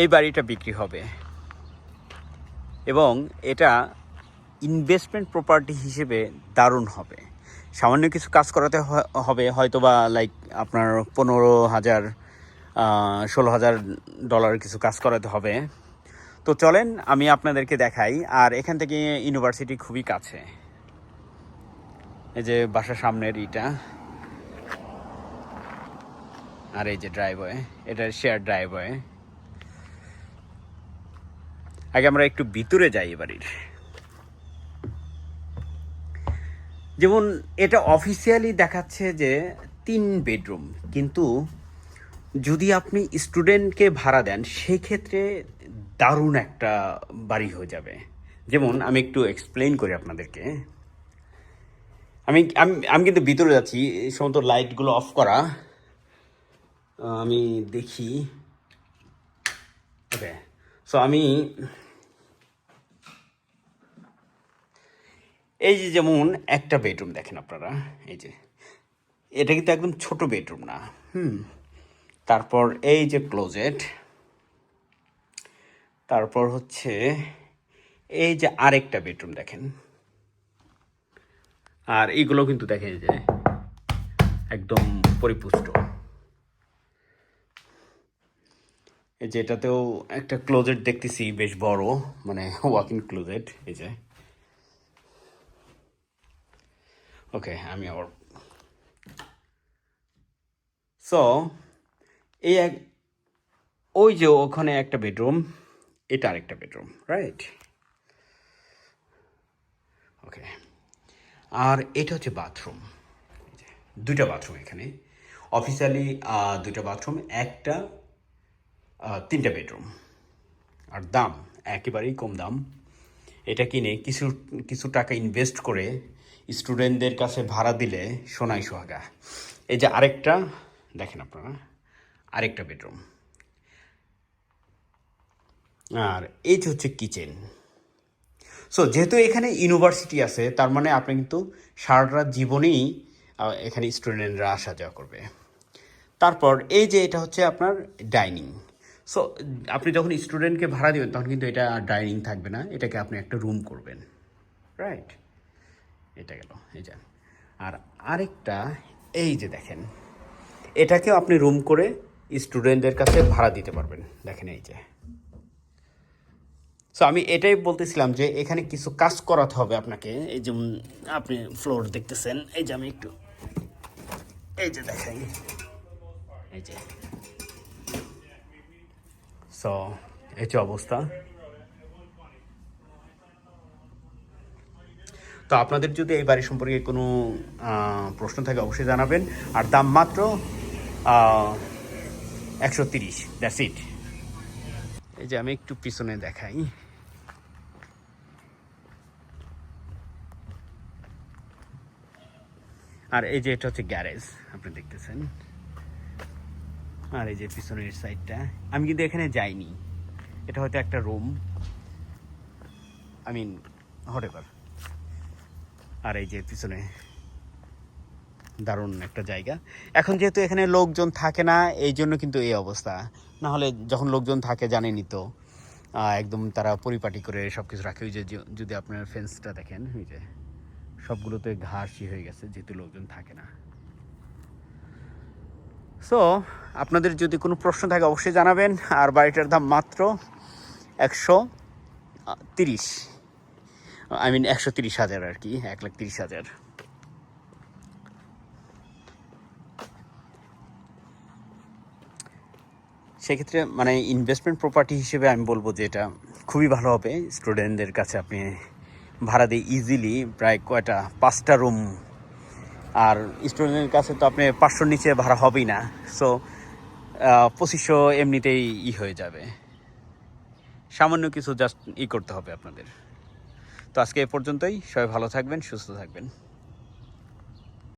এই বাড়িটা বিক্রি হবে। এবং এটা ইনভেস্টমেন্ট প্রপার্টি হিসেবে দারুণ হবে। সামান্য কিছু কাজ করাতে হবে হয়তো বা লাইক আপনার পনেরো হাজার ষোলো হাজার ডলার কিছু কাজ করাতে হবে। তো চলেন, আমি আপনাদেরকে দেখাই। আর এখান থেকে ইউনিভার্সিটি খুবই কাছে। এই যে বাসার সামনের ইটা। আর এই যে ড্রাইভওয়ে এটা শেয়ার ড্রাইভওয়ে আগে আমরা একটু ভিতরে যাই বাড়ির যেমন এটা অফিসিয়ালি দেখাচ্ছে যে তিন বেডরুম কিন্তু যদি আপনি স্টুডেন্টকে ভাড়া দেন, সেক্ষেত্রে দারুণ একটা বাড়ি হয়ে যাবে। যেমন আমি একটু এক্সপ্লেন করি আপনাদেরকে। আমি আমি আমি কিন্তু ভিতরে যাচ্ছি, এই সমস্ত লাইটগুলো অফ করা। আমি দেখি। ওকে সো আমি এই যে যেমন একটা বেডরুম দেখেন আপনারা, এই যে, এটা কিন্তু একদম ছোট বেডরুম না, হুম, তারপর এই যে ক্লোজেট তারপর হচ্ছে এই যে আরেকটা বেডরুম দেখেন, আর এইগুলো কিন্তু দেখেন যে একদম পরিপুষ্ট, এই যে এটাতেও একটা ক্লোজেট দেখতেছি, বেশ বড় মানে ওয়াকিং ক্লোজেট এই যে। ওকে আমি আবার সো এই এক, ওই যে ওখানে একটা বেডরুম, এটা আরেকটা বেডরুম রাইট ওকে আর এটা হচ্ছে বাথরুম। দুইটা বাথরুম এখানে। অফিসিয়ালি দুইটা বাথরুম, একটা তিনটা বেডরুম। আর দাম, একেবারেই কম দাম। এটা কিনে কিছু কিছু টাকা ইনভেস্ট করে স্টুডেন্টদের কাছে ভাড়া দিলে সোনাই সোহাগা। এই যে আরেকটা, দেখেন আপনারা, আরেকটা বেডরুম আর এই যে হচ্ছে কিচেন সো যেহেতু এখানে ইউনিভার্সিটি আছে, তার মানে আপনি কিন্তু সারাটা জীবনেই এখানে স্টুডেন্টরা আসা যাওয়া করবে। তারপর এই যে এটা হচ্ছে আপনার ডাইনিং সো আপনি যখন স্টুডেন্টকে ভাড়া দেবেন, তখন কিন্তু এটা ডাইনিং থাকবে না। এটাকে আপনি একটা রুম করবেন। রাইট এটা গেল, এই যে। আর আরেকটা, এই যে দেখেন, এটাকেও আপনি রুম করে স্টুডেন্টদের কাছে ভাড়া দিতে পারবেন। দেখেন এই যে। সো আমি এটাই বলতেছিলাম যে, এখানে কিছু কাজ করাতে হবে আপনাকে। এই যেমন আপনি ফ্লোর দেখতেছেন। এই যে, আমি একটু, এই যে দেখেন। এই যে। সো এই অবস্থা। তো আপনাদের যদি এই বাড়ি সম্পর্কে কোনো প্রশ্ন থাকে অবশ্যই জানাবেন। আর দাম মাত্র একশো তিরিশ। দ্যাটস ইট এই যে আমি একটু পিছনে দেখাই। আর এই যে এটা হচ্ছে গ্যারেজ, আপনি দেখতেছেন। আর এই যে পিছনের সাইডটা আমি কিন্তু এখানে যাইনি। এটা হয়তো একটা রুম আই মিন হটেভার আর এই যে পিছনে দারুণ একটা জায়গা। এখন যেহেতু এখানে লোকজন থাকে না, এই জন্য কিন্তু এই অবস্থা। না হলে যখন লোকজন থাকে, জানেনই তো। একদম তারা পরিপাটি করে সব কিছু রাখে। ওই যে- যদি আপনার ফেন্সটা দেখেন, ওই যে সবগুলোতে ঘাসই হয়ে গেছে, যেহেতু লোকজন থাকে না। সো আপনাদের যদি কোনো প্রশ্ন থাকে, অবশ্যই জানাবেন। আর বাড়িটার দাম মাত্র একশো তিরিশ। আই মিন একশো তিরিশ হাজার আর কি, এক লাখ তিরিশ হাজার। সেক্ষেত্রে মানে ইনভেস্টমেন্ট প্রপার্টি হিসেবে আমি বলব যে এটা খুবই ভালো হবে। স্টুডেন্টদের কাছে আপনি ভাড়া দিয়ে ইজিলি প্রায় কয়টা, পাঁচটা রুম আর স্টুডেন্টের কাছে তো আপনি পাঁচশোর নিচে ভাড়া হবেই না। সো পঁচিশশো এমনিতেই ই হয়ে যাবে। সামান্য কিছু জাস্ট ই করতে হবে আপনাদের। তো আজকে এ পর্যন্তই। সবাই ভালো থাকবেন, সুস্থ থাকবেন।